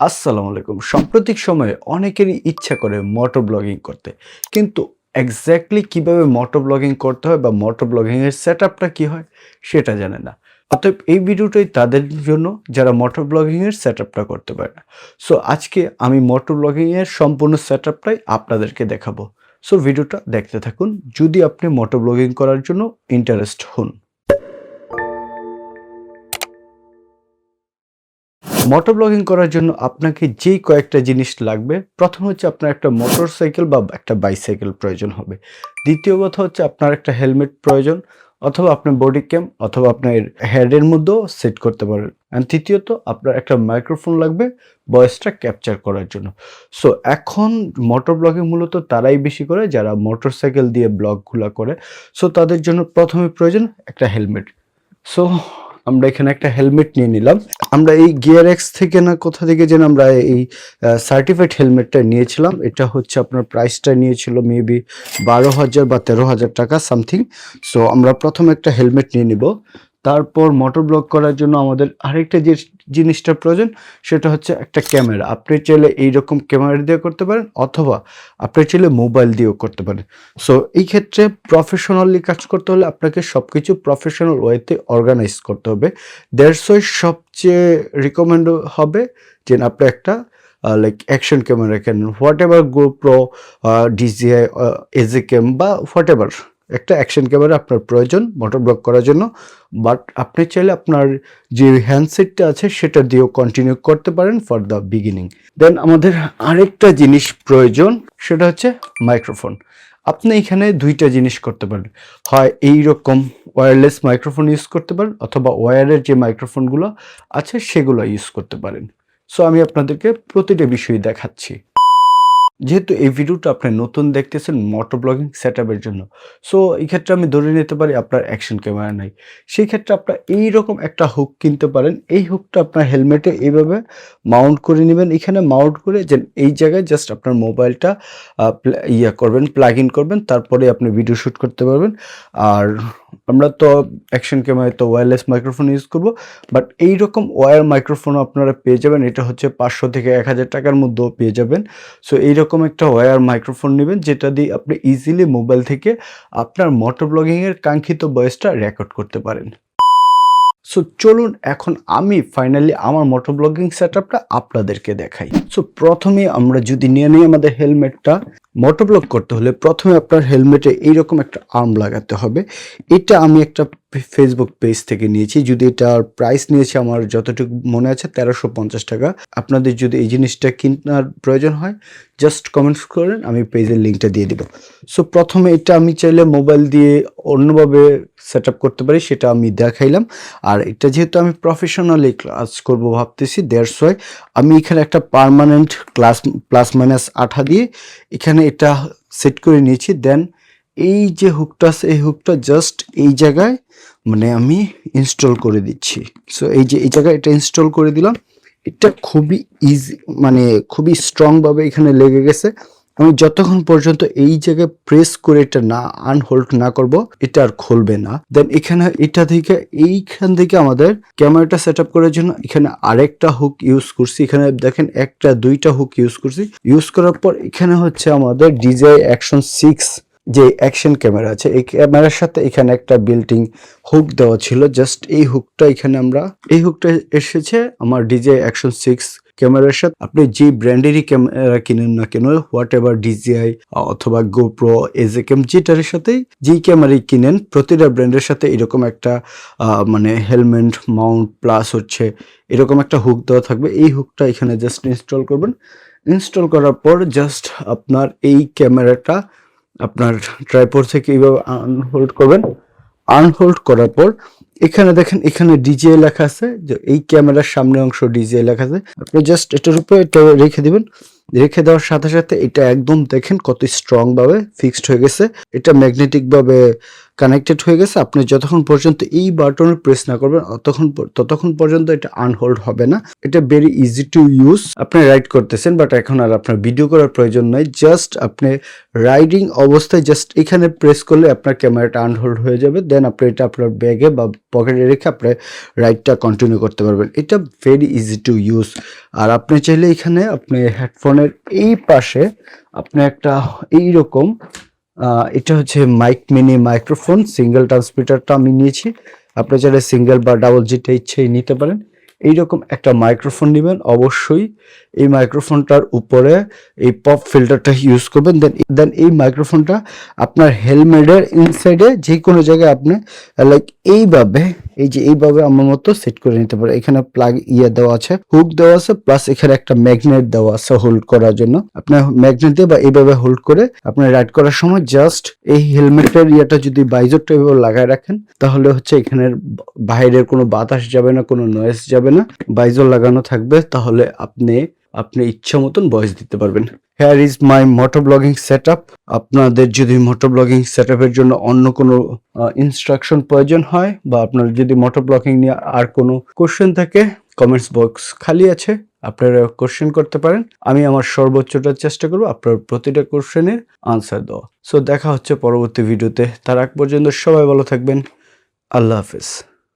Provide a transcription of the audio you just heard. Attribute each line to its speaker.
Speaker 1: আসসালামু আলাইকুম। সাম্প্রতিক সময়ে অনেকেরই ইচ্ছা করে মোটর ব্লগিং করতে। কিন্তু এক্স্যাক্টলি কীভাবে মোটর ব্লগিং করতে হয় বা মোটর ব্লগিংয়ের সেট আপটা কী হয় সেটা জানে না। অতএব এই ভিডিওটাই তাদের জন্য যারা মোটর ব্লগিংয়ের সেট আপটা করতে পারে না। সো আজকে আমি মোটর ব্লগিংয়ের সম্পূর্ণ সেট আপটাই আপনাদেরকে দেখাবো। সো ভিডিওটা দেখতে থাকুন। যদি আপনি মোটর ব্লগিং করার জন্য ইন্টারেস্ট হন মোটর ব্লগিং করার জন্য আপনাকে যেই কয়েকটা জিনিস লাগবে, প্রথম হচ্ছে আপনার একটা মোটর সাইকেল বা একটা বাইসাইকেল প্রয়োজন হবে। দ্বিতীয় কথা হচ্ছে আপনার একটা হেলমেট প্রয়োজন, অথবা আপনার বডি ক্যাম অথবা আপনার হেডের মধ্যেও সেট করতে পারেন। অ্যান্ড তৃতীয়ত, আপনার একটা মাইক্রোফোন লাগবে ভয়েসটা ক্যাপচার করার জন্য। সো এখন মোটর ব্লগিং মূলত তারাই বেশি করে যারা মোটর সাইকেল দিয়ে ব্লগগুলো করে। সো তাদের জন্য প্রথমে প্রয়োজন একটা হেলমেট সো আমরা এখানে একটা হেলমেট নিয়ে নিলাম। আমরা এই গিয়ার এক্স থেকে না কোথা থেকে যেন আমরা এই সার্টিফাইড হেলমেটটা নিয়েছিলাম, এটা হচ্ছে আপনার প্রাইসটা নিয়েছিল মেবি বারো হাজার বা তেরো হাজার টাকা সামথিং সো আমরা প্রথমে একটা হেলমেট নিয়ে নিব। তারপর মোটর ব্লক করার জন্য আমাদের আরেকটা যে জিনিসটা প্রয়োজন, সেটা হচ্ছে একটা ক্যামেরা আপনি চাইলে এইরকম ক্যামেরা দিয়ে করতে পারেন, অথবা আপনি চাইলে মোবাইল দিয়েও করতে পারেন। সো এই ক্ষেত্রে প্রফেশনালি কাজ করতে হলে আপনাকে সব কিছু প্রফেশনাল ওয়েতে অর্গানাইজ করতে হবে। ওয়াই সবচেয়ে রিকমেন্ড হবে যে আপনি একটা লাইক অ্যাকশন ক্যামেরা কেন whatever GoPro DJI SJCAM বা হোয়াট এভার একটা অ্যাকশন ক্যামেরা আপনার প্রয়োজন মোটর ব্লক করার জন্য বাট আপনি চাইলে আপনার যে হ্যান্ডসেটটা আছে সেটা দিয়েও কন্টিনিউ করতে পারেন ফর দ্য বিগিনিং দেন আমাদের আরেকটা জিনিস প্রয়োজন, সেটা হচ্ছে মাইক্রোফোন আপনি এখানে দুইটা জিনিস করতে পারেন হয় এই রকম ওয়্যারলেস মাইক্রোফোন ইউজ করতে পারেন, অথবা ওয়্যারের যে মাইক্রোফোনগুলো আছে সেগুলো ইউজ করতে পারেন। সো আমি আপনাদেরকে প্রতিটা বিষয় দেখাচ্ছি। যেহেতু এই ভিডিওটা আপনি নতুন দেখতেছেন মোটর ব্লগিং সেট জন্য। সো এই ক্ষেত্রে আমি ধরে নিতে পারি আপনার অ্যাকশন ক্যামেরা নাই। সেই ক্ষেত্রে আপনার এইরকম একটা হুক কিনতে পারেন। এই হুকটা আপনার হেলমেটে এইভাবে মাউন্ট করে নেবেন। এখানে মাউন্ট করে যে এই জায়গায় জাস্ট আপনার মোবাইলটা ইয়া করবেন প্লাগ ইন করবেন। তারপরে আপনি ভিডিও শ্যুট করতে পারবেন। আর আমরা তো অ্যাকশন ক্যামেরায় তো ওয়্যারলেস মাইক্রোফোন ইউজ করব বাট এইরকম ওয়্যার মাইক্রোফোনও আপনারা পেয়ে যাবেন, এটা হচ্ছে পাঁচশো থেকে এক হাজার টাকার মধ্যেও পেয়ে যাবেন। সো এইরকম একটা ওয়্যার মাইক্রোফোন নেবেন, যেটা দিয়ে আপনি ইজিলি মোবাইল থেকে আপনার মোটর ব্লগিংয়ের কাঙ্ক্ষিত বয়সটা রেকর্ড করতে পারেন। সো চলুন এখন আমি ফাইনালি আমার মোটর ব্লগিং সেটআপটা আপনাদেরকে দেখাই। সো প্রথমে আমরা যদি নিয়ে নিই আমাদের হেলমেটটা মোটর ব্লগ করতে হলে প্রথমে আপনার হেলমেটে এইরকম একটা আর্ম লাগাতে হবে। এটা আমি একটা ফেসবুক পেজ থেকে নিয়েছি। যদি এটার প্রাইস নিয়েছি আমার যতটুকু মনে আছে তেরোশো পঞ্চাশ টাকা। আপনাদের যদি এই জিনিসটা কেনার প্রয়োজন হয় জাস্ট কমেন্টস করেন, আমি পেজের লিঙ্কটা দিয়ে দিব। সো প্রথমে এটা আমি চাইলে মোবাইল দিয়ে অন্যভাবে সেট করতে পারি, সেটা আমি দেখাইলাম। আর এটা যেহেতু আমি প্রফেশনালি ক্লাস করব ভাবতেছি দেড়শো হয় আমি এখানে একটা পারমানেন্ট ক্লাস প্লাস মাইনাস আঠা দিয়ে এখানে এটা সেট করে নিয়েছি। দেন এই যে হুকটা আছে, এই হুকটা জাস্ট এই জায়গায় মানে আমি ইনস্টল করে দিচ্ছি। সো এই যে, এই জায়গায় এটা ইনস্টল করে দিলাম। এটা খুবই ইজি মানে খুবই স্ট্রংভাবে এখানে লেগে গেছে। আমি যতক্ষণ পর্যন্ত এই জায়গায় প্রেস করে এটা না আনহোল্ড না করব, এটা আর খুলবে না। দেন এখানে, এটা থেকে, এইখান থেকে আমাদের ক্যামেরাটা সেট আপ করার জন্য এখানে আরেকটা হুক ইউজ করছি। এখানে দেখেন, একটা, দুইটা হুক ইউজ করছি। ইউজ করার পর এখানে হচ্ছে আমাদের ডিজাই অ্যাকশন সিক্স যে অ্যাকশন ক্যামেরা আছে, এই ক্যামেরার সাথে এখানে একটা বিল্টিং হুক দেওয়া ছিল। জাস্ট এই হুকটা এখানে আমরা, এই হুকটা এসেছে আমার ডিজে অ্যাকশন সিক্স ক্যামেরার সাথে আপনি যে ব্র্যান্ডেরই ক্যামেরা কিনেন না কেন হোয়াট এভার ডিজিআই অথবা গোপ্রো এজেকেম যেটার সাথেই যেই ক্যামেরাই কিনেন, প্রতিটা ব্র্যান্ডের সাথে এরকম একটা মানে হেলমেট মাউন্ট প্লাস হচ্ছে এরকম একটা হুক দেওয়া থাকবে। এই হুকটা এখানে জাস্ট ইনস্টল করবেন। ইনস্টল করার পর জাস্ট আপনার এই ক্যামেরাটা আপনার ট্রাইপোড থেকে এইভাবে আনহোল্ড করবেন। আনহোল্ড করার পর এখানে দেখেন, এখানে ডিজে লেখা আছে যে এই ক্যামেরার সামনে অংশ ডিজে লেখা আছে। আপনি জাস্ট এটার উপরে এটা রেখে দিবেন। রেখে দেওয়ার সাথে সাথে এটা একদম দেখেন কত স্ট্রং ভাবে ফিক্সড হয়ে গেছে। এটা ম্যাগনেটিক ভাবে কানেক্টেড হয়ে গেছে। আপনি যতক্ষণ পর্যন্ত এই বাটনে প্রেস না করবেন, ততক্ষণ ততক্ষণ পর্যন্ত এটা আনহোল্ড হবে না। এটা ভেরি ইজি টু ইউজ আপনি রাইড করতেছেন বাট এখন আর আপনার ভিডিও করার প্রয়োজন নাই। জাস্ট আপনি রাইডিং অবস্থায় জাস্ট এখানে প্রেস করলে আপনার ক্যামেরাটা আনহোল্ড হয়ে যাবে। দেন আপনি এটা আপনার ব্যাগে বা পকেটে রেখে আপনি রাইডটা কন্টিনিউ করতে পারবেন। এটা ভেরি ইজি টু ইউজ আর আপনি চাইলে এখানে আপনি হেডফোনের এই পাশে আপনি একটা এইরকম এটা হচ্ছে মাইক মিনি মাইক্রোফোন সিঙ্গেল ট্রান্সমিটারটা আমি নিয়েছি। আপনি চাইলে সিঙ্গেল বা ডাবল যেটা ইচ্ছেই নিতে পারেন। এইরকম একটা মাইক্রোফোন নেবেন, অবশ্যই এই মাইক্রোফোনটার উপরে এই পপ ফিল্টারটা ইউজ করবেন দেন দেন এই মাইক্রোফোনটা আপনার হেলমেটের ইনসাইডে যে কোনো জায়গায় আপনি লাইক এইভাবে এই যে এইভাবে আমার মতো সেট করে নিতে পারে। এখানে প্লাগ ইয়ে দেওয়া আছে হুক দেওয়া আছে প্লাস এখানে একটা ম্যাগনেট দেওয়া আছে হোল্ড করার জন্য। আপনার ম্যাগনেট দিয়ে বা এইভাবে হোল্ড করে আপনার রাইড করার সময় জাস্ট এই হেলমেটের ইয়েটা যদি বাইজরটা এভাবে লাগায় রাখেন, তাহলে হচ্ছে এখানের বাইরের কোনো বাতাস যাবে না, কোনো নয়েজ যাবে না। বাইজর লাগানো থাকবে, তাহলে আপনি আপনি ইচ্ছা মতন ভয়েস দিতে পারবেন। হেয়ার ইজ মাই মোটো ব্লগিং সেট আপনাদের যদি মোটো ব্লগিং সেট জন্য অন্য কোনো ইনস্ট্রাকশন প্রয়োজন হয় বা আপনার যদি মোটো ব্লগিং নিয়ে আর কোনো কোশ্চেন থাকে কমেন্টস বক্স খালি আছে, আপনারা কোশ্চেন করতে পারেন। আমি আমার সর্বোচ্চটা চেষ্টা করব আপনার প্রতিটা কোশ্চেনের আনসার দেওয়া। সো দেখা হচ্ছে পরবর্তী ভিডিওতে তার আগ পর্যন্ত সবাই ভালো থাকবেন। আল্লাহ হাফেজ।